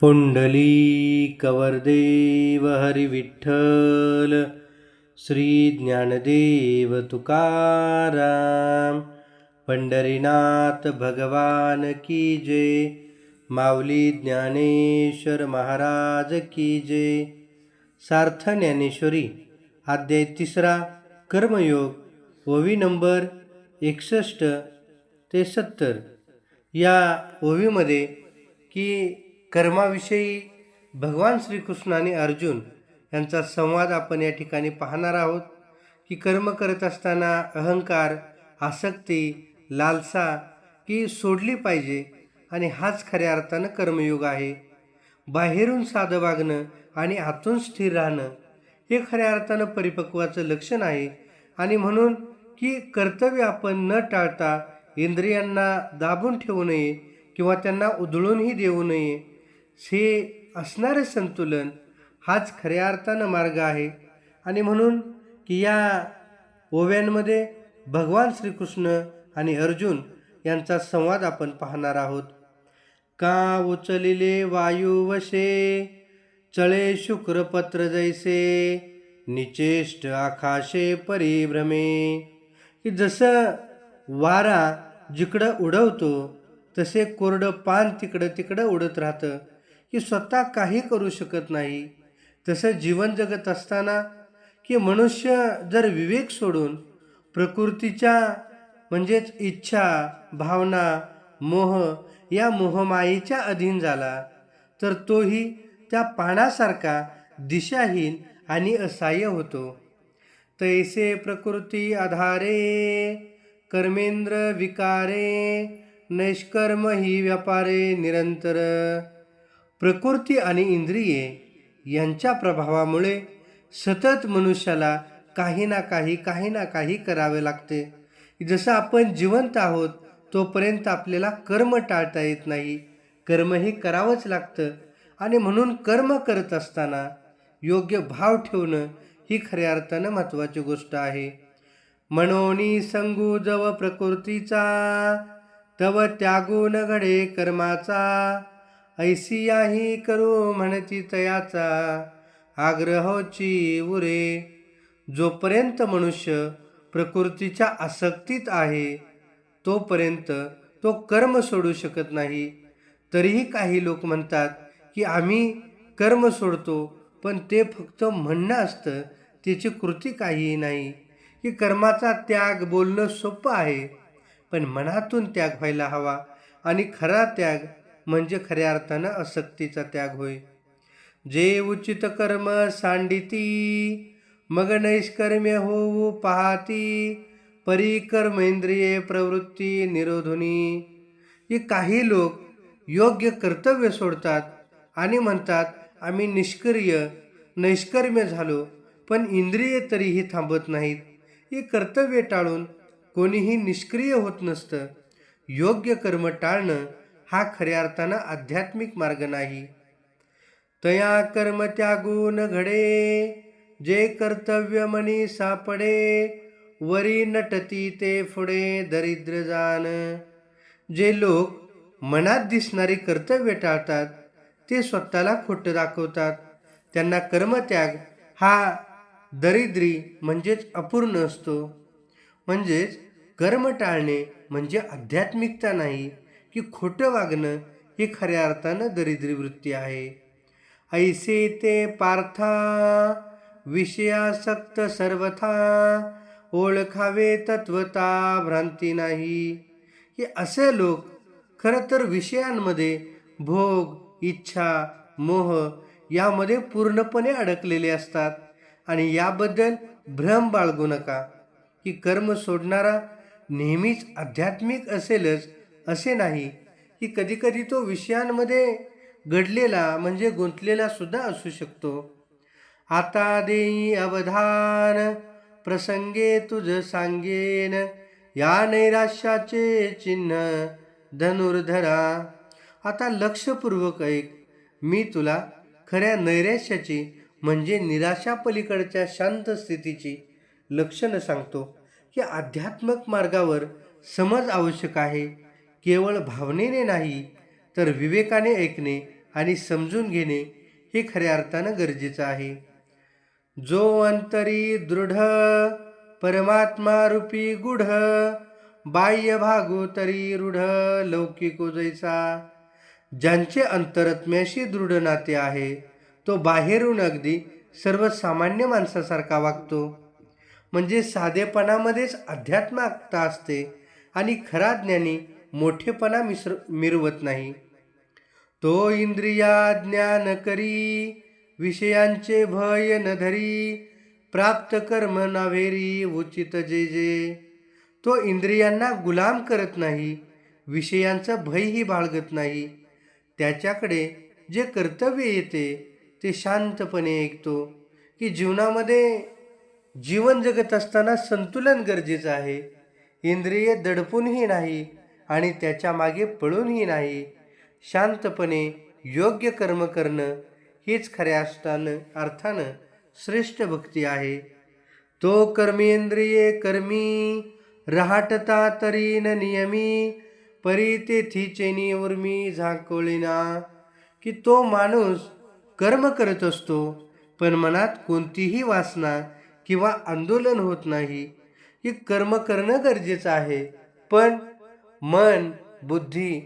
पुंडलीकवर्देव हरिविठ्ठल। श्री ज्ञानदेव तुकाराम। पंढरीनाथ भगवान की जय। माऊली ज्ञानेश्वर महाराज की जय। सार्थ ज्ञानेश्वरी अध्याय तिसरा कर्मयोग ओवी नंबर एकसष्ट ते सत्तर. या ओवीमध्ये की कर्माविषयी भगवान श्रीकृष्ण आणि अर्जुन यांचा संवाद आपण या ठिकाणी पाहणार आहोत की कर्म करत असताना अहंकार आसक्ती लालसा की सोडली पाहिजे आणि हाच खऱ्या अर्थानं कर्मयोग आहे. बाहेरून साधं वागणं आणि आतून स्थिर राहणं हे खऱ्या अर्थानं परिपक्वाचं लक्षण आहे आणि म्हणून की कर्तव्य आपण न टाळता इंद्रियांना दाबून ठेवू नये किंवा त्यांना उधळूनही देऊ नये हे असणारे संतुलन हाच खऱ्या अर्थानं मार्ग आहे. आणि म्हणून की या ओव्यांमध्ये भगवान श्रीकृष्ण आणि अर्जुन यांचा संवाद आपण पाहणार आहोत. का उचलिले वायुवशे चळे शुक्रपत्र जैसे निचेष्ट आकाशे परिभ्रमे. की जसं वारा जिकडं उडवतो तसे कोरडं पान तिकडं तिकडं उडत राहतं. की स्वतः काही करू शकत नाही. तसं जीवन जगत असताना की मनुष्य जर विवेक सोडून प्रकृतीच्या म्हणजेच इच्छा भावना मोह या मोहमायेच्या अधीन झाला तर तोही त्या पाण्यासारखा दिशाहीन आणि असहाय्य होतो. तैसे प्रकृती आधारे कर्मेंद्र विकारे नैष्कर्म ही व्यापारे निरंतर. प्रकृती आणि इंद्रिये यांच्या प्रभावामुळे सतत मनुष्याला काही ना काही काही ना काही करावे लागते. जसं आपण जिवंत आहोत तोपर्यंत आपल्याला कर्म टाळता येत नाही. कर्मही करावंच लागतं. आणि म्हणून कर्म करत असताना योग्य भाव ठेवणं ही खऱ्या अर्थानं महत्त्वाची गोष्ट आहे. मनोनी संगू जव प्रकृतीचा तव त्यागून घडे कर्माचा. ऐसियाही करू म्हणती तयाचा आग्रहोची उरे. जोपर्यंत मनुष्य प्रकृतीच्या आसक्तीत आहे तोपर्यंत तो कर्म सोडू शकत नाही. तरीही काही लोक म्हणतात की आम्ही कर्म सोडतो पण ते फक्त म्हणणं असतं त्याची कृती काहीही नाही. की कर्माचा त्याग बोलणं सोपं आहे पण मनातून त्याग व्हायला हवा आणि खरा त्याग म्हणजे खऱ्या अर्थानं असक्तीचा त्याग होय. जे उचित कर्म सांडिती मग नैष्कर्म्य होऊ पाहती. परिकर्मेंद्रिये प्रवृत्ती निरोधुनी. ही काही लोक योग्य कर्तव्य सोडतात आणि म्हणतात आम्ही निष्क्रिय नैष्कर्म्य झालो पण इंद्रिये तरीही थांबत नाहीत. ही कर्तव्य टाळून कोणीही निष्क्रिय होत नसतं. योग्य कर्म टाळणं हा खऱ्या अर्थानं आध्यात्मिक मार्ग नाही. तया कर्म त्यागून घडे जे कर्तव्य मनी सापडे वरी नटती ते पुढे दरिद्र जाण जे लोक मनात दिसणारी कर्तव्य टाळतात ते स्वतःला खोटं दाखवतात. त्यांना कर्मत्याग हा दरिद्री म्हणजेच अपूर्ण असतो. म्हणजेच कर्म टाळणे म्हणजे आध्यात्मिकता नाही की खोटं वागणं ही खऱ्या अर्थानं दरिद्री वृत्ती आहे. ऐसे ते पार्था विषयासक्त सर्वथा ओळखावे तत्वता भ्रांती नाही. की असे लोक खरं तर विषयांमध्ये भोग इच्छा मोह यामध्ये पूर्णपणे अडकलेले असतात आणि याबद्दल भ्रम बाळगू नका. की कर्म सोडणारा नेहमीच आध्यात्मिक असेलच असे नाही की कधीकधी तो विषयांमध्ये घडलेला म्हणजे गुंतलेला सुद्धा असू शकतो. आता देई अवधान प्रसंगे तुझ सांगेन या नैराश्याचे चिन्ह धनुर्धरा. आता लक्षपूर्वक ऐक मी तुला खऱ्या नैराश्याची म्हणजे निराशा पलीकडच्या शांत स्थितीची लक्षणं सांगतो की आध्यात्मक मार्गावर समज आवश्यक आहे. केवळ भावनेने नाही तर विवेकाने ऐकणे आणि समजून घेणे हे खऱ्या अर्थानं गरजेचं आहे. जो अंतरी दृढ परमात्मा रूपी गुढ बाह्य भागो तरी रूढ लौकिको जैसा ज्यांचे अंतरत्म्याशी दृढ नाते आहे तो बाहेरून अगदी सर्वसामान्य माणसासारखा वागतो. म्हणजे साधेपणामध्येच अध्यात्माकता असते आणि खरा ज्ञानी मोठेपणा मिसर मिरवत नाही. तो इंद्रिया ज्ञान करी विषयांचे भय न धरी प्राप्त कर्म नावेरी उचित जे जे. तो इंद्रियांना गुलाम करत नाही विषयांचं भयही बाळगत नाही. त्याच्याकडे जे कर्तव्य येते ते शांतपणे ऐकतो की जीवनामध्ये जीवन जगत असताना संतुलन गरजेचं आहे. इंद्रिय दडपूनही नाही आणि त्याच्यामागे पळूनही नाही. शांतपणे योग्य कर्म करणं हीच खऱ्या असतानं अर्थानं श्रेष्ठ भक्ती आहे. तो कर्मेंद्रिये कर्मी रहाटता तरी न नियमी परी तेथीचे उर्मी झाकोळीना. की तो माणूस कर्म करत असतो पण मनात कोणतीही वासना किंवा आंदोलन होत नाही. की कर्म करणं गरजेचं आहे. पण मन बुद्धी